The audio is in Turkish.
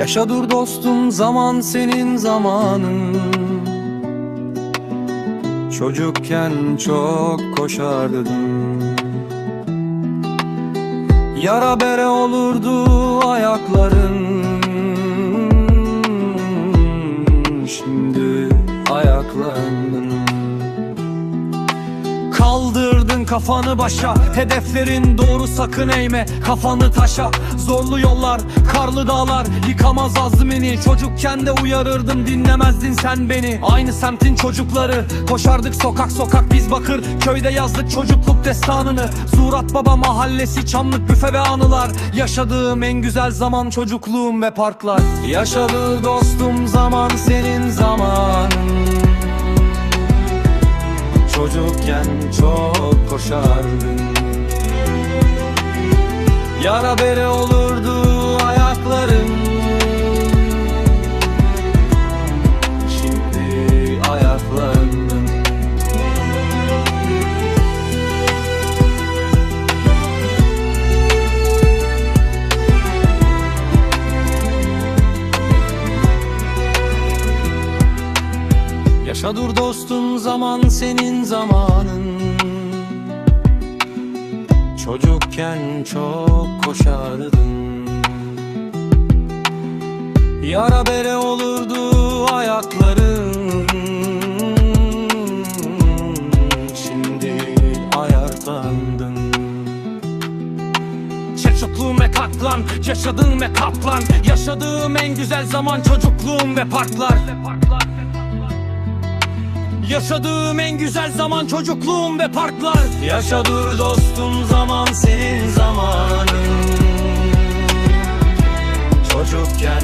Yaşa dur dostum zaman senin zamanın. Çocukken çok koşardın Yara bere olurdu ayakların kafanı başa. Hedeflerin doğru sakın eğme Kafanı taşa. Zorlu yollar, karlı dağlar Yıkamaz azmini. Çocukken de uyarırdım dinlemezdin sen beni. Aynı semtin çocukları Koşardık sokak sokak. Biz bakır Köyde yazdık çocukluk destanını. Zurat Baba mahallesi Çamlık büfe ve anılar. Yaşadığım en güzel zaman çocukluğum ve parklar. Yaşadır dostum zaman senin zamanın Çocukken çok koşardın Yara bere olurdu ayakların. Şimdi ayaklandın Yaşa dur dostum zaman senin zamanın Çocukken çok koşardın. Yara bere olurdu ayakların. Şimdi ayaklandın. Çocukluğum ve katlan Yaşadığım ve kaplan. Yaşadığım en güzel zaman çocukluğum ve parklar Yaşadığım en güzel zaman çocukluğum ve parklar. Yaşa dur dostum zaman senin zamanın. Çocukken